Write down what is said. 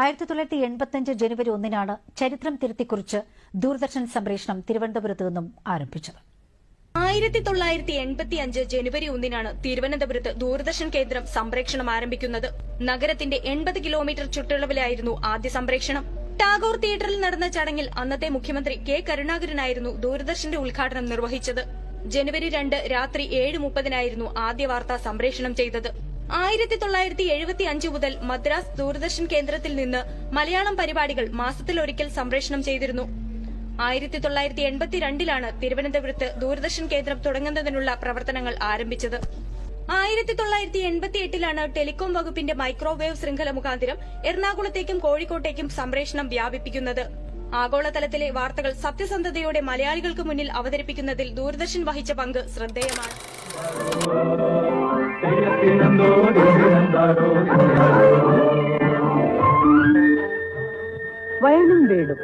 ആയിരത്തി തൊള്ളായിരത്തി എൺപത്തിയഞ്ച് ജനുവരി ഒന്നിനാണ് ചരിത്രം തിരുത്തിക്കുറിച്ച് ദൂരദർശൻ സംപ്രേഷണം തിരുവനന്തപുരത്ത് നിന്നും ആരംഭിച്ചത്. ആയിരത്തി തൊള്ളായിരത്തി എൺപത്തി അഞ്ച് ജനുവരി ഒന്നിനാണ് തിരുവനന്തപുരത്ത് ദൂരദർശൻ കേന്ദ്രം സംപ്രേഷണം ആരംഭിക്കുന്നത്. നഗരത്തിന്റെ എൺപത് കിലോമീറ്റർ ചുറ്റളവിലായിരുന്നു ആദ്യ സംപ്രേഷണം. ടാഗോർ തിയേറ്ററിൽ നടന്ന ചടങ്ങിൽ അന്നത്തെ മുഖ്യമന്ത്രി കെ കരുണാകരനായിരുന്നു ദൂരദർശന്റെ ഉദ്ഘാടനം നിർവഹിച്ചത്. ജനുവരി രണ്ട് രാത്രി ഏഴ് മുപ്പതിനായിരുന്നു ആദ്യ വാർത്ത സംപ്രേഷണം ചെയ്തത്. ആയിരത്തി തൊള്ളായിരത്തി എഴുപത്തി അഞ്ച് മുതൽ മദ്രാസ് ദൂരദർശൻ കേന്ദ്രത്തിൽ നിന്ന് മലയാളം പരിപാടികൾ മാസത്തിലൊരിക്കൽ സംപ്രേഷണം ചെയ്തിരുന്നു. ആയിരത്തി തൊള്ളായിരത്തി എൺപത്തിരണ്ടിലാണ് തിരുവനന്തപുരത്ത് ദൂരദർശൻ കേന്ദ്രം തുടങ്ങുന്നതിനുള്ള പ്രവർത്തനങ്ങൾ ആരംഭിച്ചത്. ആയിരത്തി തൊള്ളായിരത്തി എൺപത്തി എട്ടിലാണ് ടെലികോം വകുപ്പിന്റെ മൈക്രോവേവ് ശൃംഖല മുഖാന്തരം എറണാകുളത്തേക്കും കോഴിക്കോട്ടേക്കും സംപ്രേഷണം വ്യാപിപ്പിക്കുന്നത്. ആഗോളതലത്തിലെ വാർത്തകൾ സത്യസന്ധതയോടെ മലയാളികൾക്ക് മുന്നിൽ അവതരിപ്പിക്കുന്നതിൽ ദൂരദർശൻ വഹിച്ച പങ്ക് ശ്രദ്ധേയമാണ്. வயலும் வேடும்